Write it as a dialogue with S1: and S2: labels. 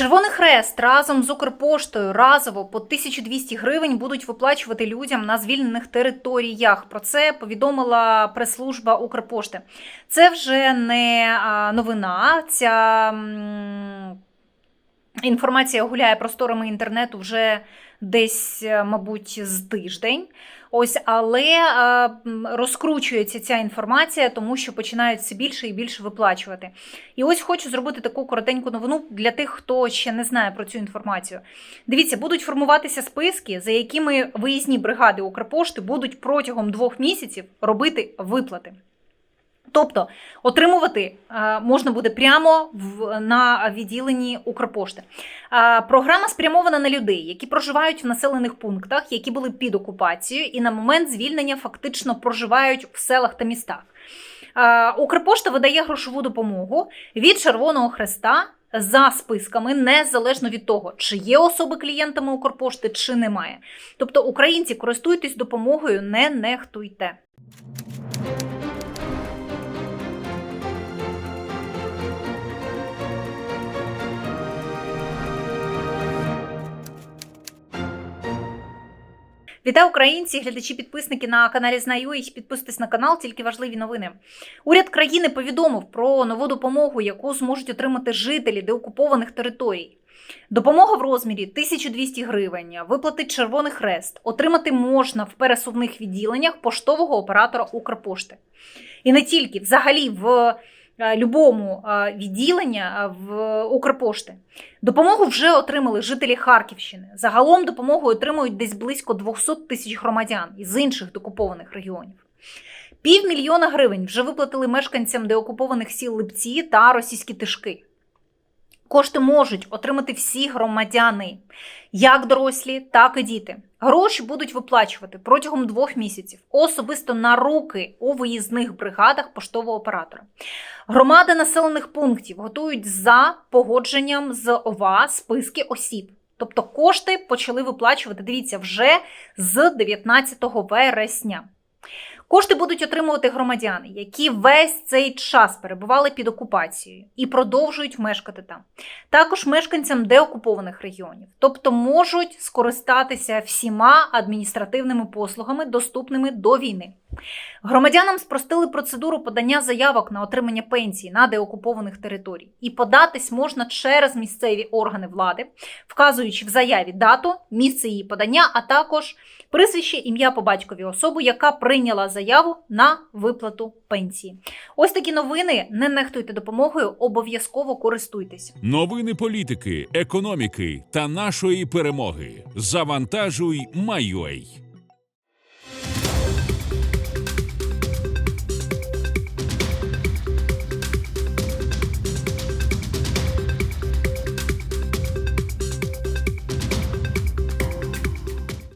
S1: Червоний хрест разом з Укрпоштою разово по 1200 гривень будуть виплачувати людям на звільнених територіях. Про це повідомила прес-служба Укрпошти. Це вже не новина. Ця інформація гуляє просторами інтернету вже десь, е, мабуть, з тиждень. Ось, але е, розкручується ця інформація, тому що починають все більше і більше виплачувати. І ось хочу зробити таку коротеньку новину для тих, хто ще не знає про цю інформацію. Дивіться, будуть формуватися списки, за якими виїзні бригади Укрпошти будуть протягом двох місяців робити виплати. Тобто отримувати е, можна буде прямо в, на відділенні Укрпошти. Е, програма спрямована на людей, які проживають в населених пунктах, які були під окупацією, і на момент звільнення фактично проживають в селах та містах. Е, Укрпошта видає грошову допомогу від Червоного Хреста за списками, незалежно від того, чи є особи клієнтами Укрпошти, чи немає. Тобто, українці користуйтесь допомогою, не нехтуйте. Вітаю українці, глядачі, підписники на каналі Знаю. І підписуйтесь на канал, тільки важливі новини. Уряд країни повідомив про нову допомогу, яку зможуть отримати жителі деокупованих територій. Допомога в розмірі 1200 гривень, виплатить Червоний Хрест. Отримати можна в пересувних відділеннях поштового оператора Укрпошти. І не тільки, взагалі, в любому е, відділенні е, в Укрпошти. Допомогу вже отримали жителі Харківщини. Загалом допомогу отримують десь близько 200 тисяч громадян із інших докупованих регіонів. Півмільйона гривень вже виплатили мешканцям деокупованих сіл Липці та російські тишки. Кошти можуть отримати всі громадяни, як дорослі, так і діти. Гроші будуть виплачувати протягом двох місяців, особисто на руки у виїзних бригадах поштового оператора. Громади населених пунктів готують за погодженням з ОВА списки осіб. Тобто кошти почали виплачувати, дивіться, вже з 19 вересня. Кошти будуть отримувати громадяни, які весь цей час перебували під окупацією і продовжують мешкати там. Також мешканцям деокупованих регіонів, тобто можуть скористатися всіма адміністративними послугами, доступними до війни. Громадянам спростили процедуру подання заявок на отримання пенсії на деокупованих територій. І податись можна через місцеві органи влади, вказуючи в заяві дату, місце її подання, а також прізвище, ім'я по батькові особи, яка прийняла заяву на виплату пенсії. Ось такі новини. Не нехтуйте допомогою, обов'язково користуйтесь.
S2: Новини політики, економіки та нашої перемоги. Завантажуй Майой.